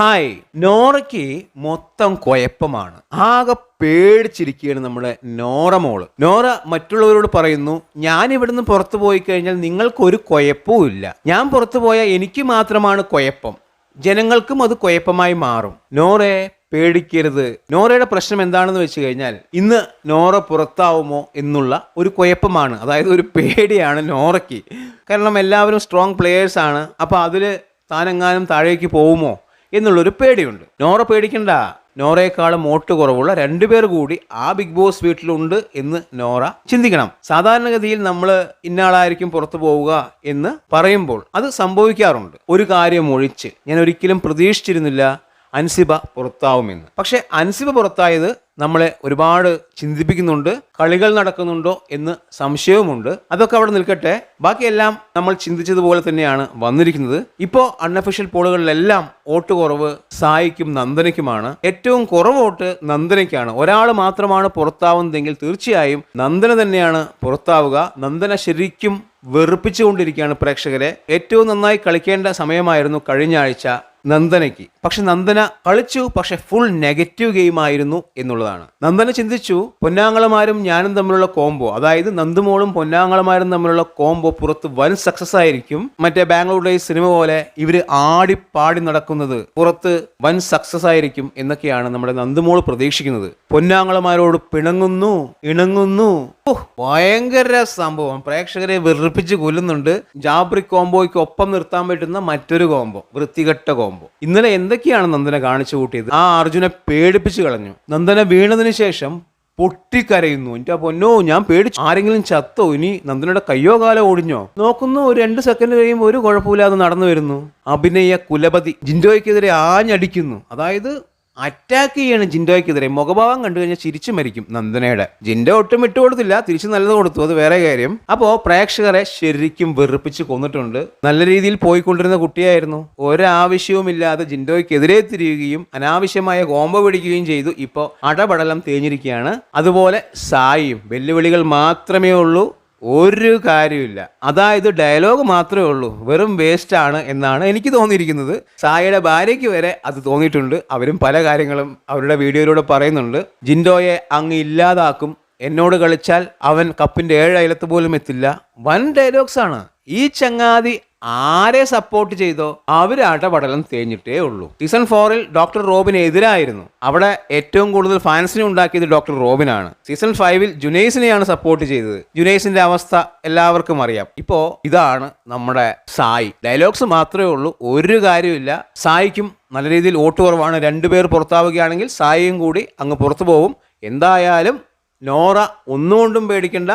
Hi. നോറയ്ക്ക് മൊത്തം കുഴപ്പമാണ് ആകെ പേടിച്ചിരിക്കുകയാണ് നമ്മുടെ നോറ മോൾ. നോറ മറ്റുള്ളവരോട് പറയുന്നു ഞാൻ ഇവിടുന്ന് പുറത്തു പോയി കഴിഞ്ഞാൽ നിങ്ങൾക്കൊരു കുഴപ്പവും ഇല്ല. ഞാൻ പുറത്തു പോയാൽ എനിക്ക് മാത്രമാണ് കുഴപ്പം ജനങ്ങൾക്കും അത് കുഴപ്പമായി മാറും. നോറയെ പേടിക്കരുത്. നോറയുടെ പ്രശ്നം എന്താണെന്ന് വെച്ച് കഴിഞ്ഞാൽ ഇന്ന് നോറ പുറത്താവുമോ എന്നുള്ള ഒരു കുഴപ്പമാണ് അതായത് ഒരു പേടിയാണ് നോറയ്ക്ക്. കാരണം എല്ലാവരും സ്ട്രോങ് പ്ലെയേഴ്സ് ആണ്. അപ്പോൾ അതിൽ താനെങ്ങാനും താഴേക്ക് പോകുമോ? എന്നുള്ളൊരു പേടിയുണ്ട്. നോറ പേടിക്കണ്ട. നോറയെക്കാളും മോട്ട് കുറവുള്ള രണ്ടുപേർ കൂടി ആ ബിഗ് ബോസ് വീട്ടിലുണ്ട് എന്ന് നോറ ചിന്തിക്കണം. സാധാരണഗതിയിൽ നമ്മൾ ഇന്നാളായിരിക്കും പുറത്തു പോവുക എന്ന് പറയുമ്പോൾ അത് സംഭവിക്കാറുണ്ട്. ഒരു കാര്യം ഒഴിച്ച്. ഞാൻ ഒരിക്കലും പ്രതീക്ഷിച്ചിരുന്നില്ല അൻസിബ പുറത്താവുമെന്ന്. പക്ഷെ അൻസിബ പുറത്തായത് നമ്മളെ ഒരുപാട് ചിന്തിപ്പിക്കുന്നുണ്ട് കളികൾ നടക്കുന്നുണ്ടോ എന്ന് സംശയവുമുണ്ട്. അതൊക്കെ അവിടെ നിൽക്കട്ടെ. ബാക്കിയെല്ലാം നമ്മൾ ചിന്തിച്ചതുപോലെ തന്നെയാണ് വന്നിരിക്കുന്നത്. ഇപ്പോൾ അൺഅഫീഷ്യൽ പോളുകളിലെല്ലാം വോട്ട് കുറവ് സായിക്കും നന്ദനയ്ക്കുമാണ്. ഏറ്റവും കുറവ് വോട്ട് നന്ദനയ്ക്കാണ്. ഒരാൾ മാത്രമാണ് പുറത്താവുന്നതെങ്കിൽ തീർച്ചയായും നന്ദന തന്നെയാണ് പുറത്താവുക. നന്ദന ശരിക്കും വെറുപ്പിച്ചുകൊണ്ടിരിക്കുകയാണ് പ്രേക്ഷകരെ. ഏറ്റവും നന്നായി കളിക്കേണ്ട സമയമായിരുന്നു കഴിഞ്ഞ ആഴ്ച. നന്ദനയ്ക്ക്. പക്ഷെ നന്ദന കളിച്ചു പക്ഷെ ഫുൾ നെഗറ്റീവ് ഗെയിം ആയിരുന്നു എന്നുള്ളതാണ്. നന്ദന ചിന്തിച്ചു പൊന്നാങ്ങളമാരും ഞാനും തമ്മിലുള്ള കോംബോ അതായത് നന്ദുമോളും പൊന്നാങ്ങളമാരും തമ്മിലുള്ള കോംബോ പുറത്ത് വൻ സക്സസ് ആയിരിക്കും. മറ്റേ ബാംഗ്ലൂർ ഡേയ്സ് സിനിമ പോലെ ഇവർ ആടിപ്പാടി നടക്കുന്നത് പുറത്ത് വൻ സക്സസ് ആയിരിക്കും എന്നൊക്കെയാണ് നമ്മുടെ നന്ദുമോൾ പ്രതീക്ഷിക്കുന്നത്. പൊന്നാങ്ങളമാരോട് പിണങ്ങുന്നു ഇണങ്ങുന്നു. ഭയങ്കര സംഭവം. പ്രേക്ഷകരെ വെറുപ്പിച്ച് കൊല്ലുന്നുണ്ട്. ജാബ്രി കോംബോയ്ക്ക് ഒപ്പം നിർത്താൻ പറ്റുന്ന മറ്റൊരു കോംബോ വൃത്തികെട്ട കോംബോ ഇന്നലെ എന്തൊക്കെയാണ് നന്ദന കാണിച്ചു കൂട്ടിയത്? ആ അർജുനെ പേടിപ്പിച്ചു കളഞ്ഞു. നന്ദന വീണതിന് ശേഷം പൊട്ടിക്കരയുന്നു. എന്റെ പൊന്നോ ഞാൻ പേടിച്ചു ആരെങ്കിലും ചത്തോ? ഇനി നന്ദനയുടെ കയ്യോ കാലോ ഓടിഞ്ഞോ നോക്കുന്നു ഒരു രണ്ട് സെക്കൻഡ് കഴിയുമ്പോൾ ഒരു കുഴപ്പമില്ലാതെ നടന്നു വരുന്നു. അഭിനയ കുലപതി ജിൻഡോയ്ക്കെതിരെ ആഞ്ഞടിക്കുന്നു. അതായത് അറ്റാക്ക് ചെയ്യാണ് ജിൻഡോയ്ക്കെതിരെ. മുഖഭാവം കണ്ടു കഴിഞ്ഞാൽ ചിരിച്ചു മരിക്കും നന്ദനയുടെ. ജിൻഡോ ഒട്ടും വിട്ടുകൊടുത്തില്ല തിരിച്ചു നല്ലത് കൊടുത്തു. അത് വേറെ കാര്യം. അപ്പോ പ്രേക്ഷകരെ ശരിക്കും വെറുപ്പിച്ച് കൊന്നിട്ടുണ്ട്. നല്ല രീതിയിൽ പോയിക്കൊണ്ടിരുന്ന കുട്ടിയായിരുന്നു. ഒരാവശ്യവുമില്ലാതെ ജിൻഡോയ്ക്കെതിരെ തിരിയുകയും അനാവശ്യമായ കോമ്പ പിടിക്കുകയും ചെയ്തു. ഇപ്പോ അടപടലം തേഞ്ഞിരിക്കുകയാണ്. അതുപോലെ സായിയും. വെല്ലുവിളികൾ മാത്രമേ ഉള്ളൂ. ഒരു കാര്യമില്ല അതായത് ഡയലോഗ് മാത്രമേ ഉള്ളൂ. വെറും വേസ്റ്റ് ആണ് എന്നാണ് എനിക്ക് തോന്നിയിരിക്കുന്നത്. സായയുടെ ഭാര്യയ്ക്ക് വരെ അത് തോന്നിയിട്ടുണ്ട്. അവരും പല കാര്യങ്ങളും അവരുടെ വീഡിയോയിലൂടെ പറയുന്നുണ്ട്. ജിൻഡോയെ അങ്ങ് ഇല്ലാതാക്കും. എന്നോട് കളിച്ചാൽ അവൻ കപ്പിന്റെ ഏഴ് അയലത്ത് പോലും എത്തില്ല. വൻ ഡയലോഗ്സ് ആണ് ഈ ചങ്ങാതി ആരെ സപ്പോർട്ട് ചെയ്തോ അവരാട്ട പടലം തേഞ്ഞിട്ടേ ഉള്ളൂ. സീസൺ ഫോറിൽ ഡോക്ടർ റോബിന് എതിരായിരുന്നു. അവിടെ ഏറ്റവും കൂടുതൽ ഫാൻസിനെ ഉണ്ടാക്കിയത് ഡോക്ടർ റോബിനാണ്. സീസൺ ഫൈവിൽ ജുനൈസിനെയാണ് സപ്പോർട്ട് ചെയ്തത്. ജുനൈസിന്റെ അവസ്ഥ എല്ലാവർക്കും അറിയാം. ഇപ്പോ ഇതാണ് നമ്മുടെ സായി. ഡയലോഗ്സ് മാത്രമേ ഉള്ളൂ ഒരു കാര്യമില്ല സായിക്കും നല്ല രീതിയിൽ വോട്ട് കുറവാണ് രണ്ടുപേർ പുറത്താവുകയാണെങ്കിൽ സായിയും കൂടി അങ്ങ് പുറത്തു പോകും. എന്തായാലും നോറ ഒന്നുകൊണ്ടും പേടിക്കണ്ട.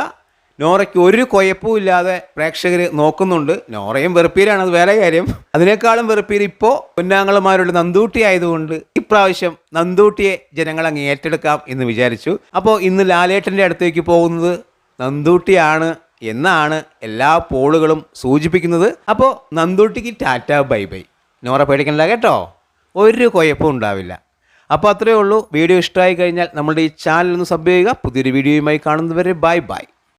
നോറയ്ക്ക് ഒരു കുഴപ്പവും ഇല്ലാതെ പ്രേക്ഷകർ നോക്കുന്നുണ്ട്. നോറയും വെറുപ്പീരാണ് അത് വേറെ കാര്യം. അതിനേക്കാളും വെറുപ്പീർ ഇപ്പോൾ പൊന്നാങ്ങളുമാരുടെ നന്ദൂട്ടി ആയതുകൊണ്ട് ഇപ്രാവശ്യം നന്ദൂട്ടിയെ ജനങ്ങൾ അങ്ങ് ഏറ്റെടുക്കാം എന്ന് വിചാരിച്ചു. അപ്പോൾ ഇന്ന് ലാലേട്ടന്റെ അടുത്തേക്ക് പോകുന്നത് നന്ദൂട്ടിയാണ് എന്നാണ് എല്ലാ പോളുകളും സൂചിപ്പിക്കുന്നത്. അപ്പോൾ നന്ദൂട്ടിക്ക് ടാറ്റ ബൈ ബൈ. നോറ പേടിക്കണ്ട കേട്ടോ. ഒരു കുഴപ്പവും ഉണ്ടാവില്ല. അപ്പോൾ അത്രയേ ഉള്ളൂ. വീഡിയോ ഇഷ്ടമായി കഴിഞ്ഞാൽ നമ്മുടെ ഈ ചാനൽ ഒന്ന് സബ് ചെയ്യുക. പുതിയൊരു വീഡിയോയുമായി കാണുന്നവരെ ബൈ ബൈ.